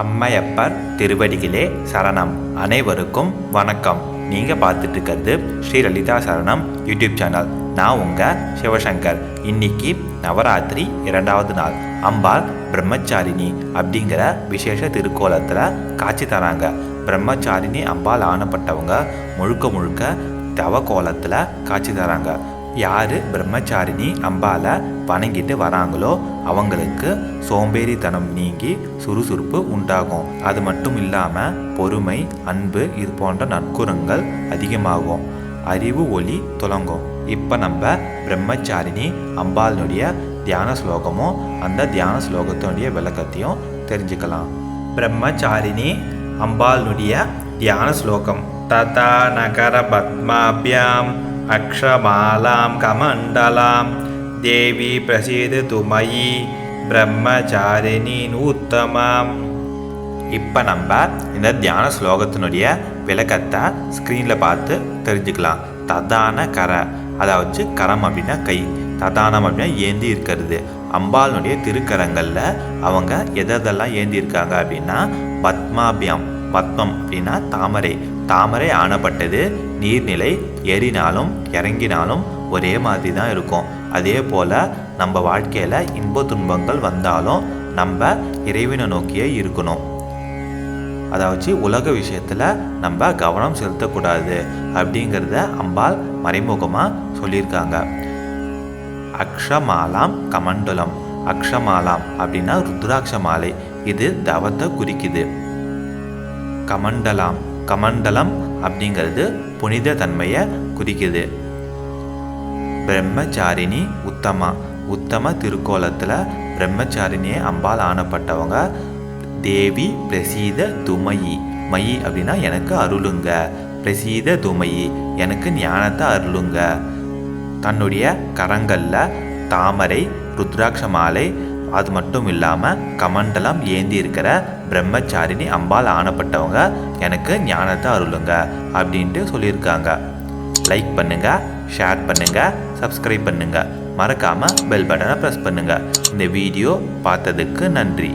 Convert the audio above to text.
அம்மையப்பர் திருவடிகளே சரணம். அனைவருக்கும் வணக்கம். நீங்கள் பார்த்துட்டு இருக்கிறது ஸ்ரீ லலிதா சரணம் யூடியூப் சேனல். நான் உங்கள் சிவசங்கர். இன்னைக்கு நவராத்திரி இரண்டாவது நாள். அம்பாள் பிரம்மச்சாரிணி அப்படிங்கிற விசேஷ திருக்கோலத்தில் காட்சி தராங்க. பிரம்மச்சாரிணி அம்பாள் ஆனப்பட்டவங்க முழுக்க முழுக்க தவ கோலத்தில் காட்சி தராங்க. யார் பிரம்மச்சாரிணி அம்பாலை வணங்கிட்டு வராங்களோ அவங்களுக்கு சோம்பேறித்தனம் நீங்கி சுறுசுறுப்பு உண்டாகும். அது மட்டும் இல்லாமல் பொறுமை அன்பு இது போன்ற நற்குணங்கள் அதிகமாகும். அறிவு ஒளி துலங்கும் இப்போ நம்ம பிரம்மச்சாரிணி அம்பாளினுடைய தியான ஸ்லோகமும் அந்த தியான ஸ்லோகத்தினுடைய விளக்கத்தையும் தெரிஞ்சுக்கலாம். பிரம்மச்சாரிணி அம்பாளினுடைய தியான ஸ்லோகம். ததா நகர பத்மாபியாம் அக்ஷமாலாம் கமண்டலாம் தேவி பிரசீது துமயி பிரம்மச்சாரிணி நூத்தமாம் இப்போ நம்ம இந்த தியான ஸ்லோகத்தினுடைய விளக்கத்தை ஸ்க்ரீனில் பார்த்து தெரிஞ்சுக்கலாம். ததான கர அதாவது கரம் அப்படின்னா கை. ததானம் அப்படின்னா ஏந்தி இருக்கிறது. அம்பாளுடைய திருக்கரங்களில் அவங்க எதெல்லாம் ஏந்தி இருக்காங்க அப்படின்னா பத்மாபியம் பத்மம் அப்படின்னா தாமரை. தாமரை ஆனப்பட்டது. நீர்நிலை ஏறினாலும் இறங்கினாலும் ஒரே மாதிரி தான் இருக்கும். அதே போல் நம்ம வாழ்க்கையில் இன்ப துன்பங்கள் வந்தாலும் நம்ம இறைவனை நோக்கியே இருக்கணும். அதாவது உலக விஷயத்தில் நம்ம கவனம் செலுத்தக்கூடாது அப்படிங்கிறத அம்பாள் மறைமுகமாக சொல்லியிருக்காங்க. அக்ஷமாலாம் கமண்டலம். அக்ஷமாலாம் அப்படின்னா ருத்ராட்ச மாலை. இது தவத்தை குறிக்குது. கமண்டலாம். கமண்டலம் அப்படிங்கிறது புனித தன்மையை குறிக்குது. பிரம்மச்சாரிணி உத்தமா. உத்தம திருக்கோலத்தில் பிரம்மச்சாரிணியை அம்பாள் ஆனப்பட்டவங்க தேவி பிரசீத துமயி. மயி அப்படின்னா எனக்கு அருளுங்க. பிரசீத துமயி எனக்கு ஞானத்தை அருளுங்க. தன்னுடைய கரங்களில் தாமரை ருத்ராட்ச மாலை அது மட்டும் இல்லாமல் கமண்டலம் ஏந்தி இருக்கிற பிரம்மச்சாரிணி அம்பால் ஆனப்பட்டவங்க எனக்கு ஞானத்தை அருளுங்க அப்படின்ட்டு சொல்லியிருக்காங்க. லைக் பண்ணுங்க ஷேர் பண்ணுங்க சப்ஸ்கிரைப் பண்ணுங்க. மறக்காமல் பெல் பட்டனை ப்ரெஸ் பண்ணுங்க. இந்த வீடியோ பார்த்ததுக்கு நன்றி.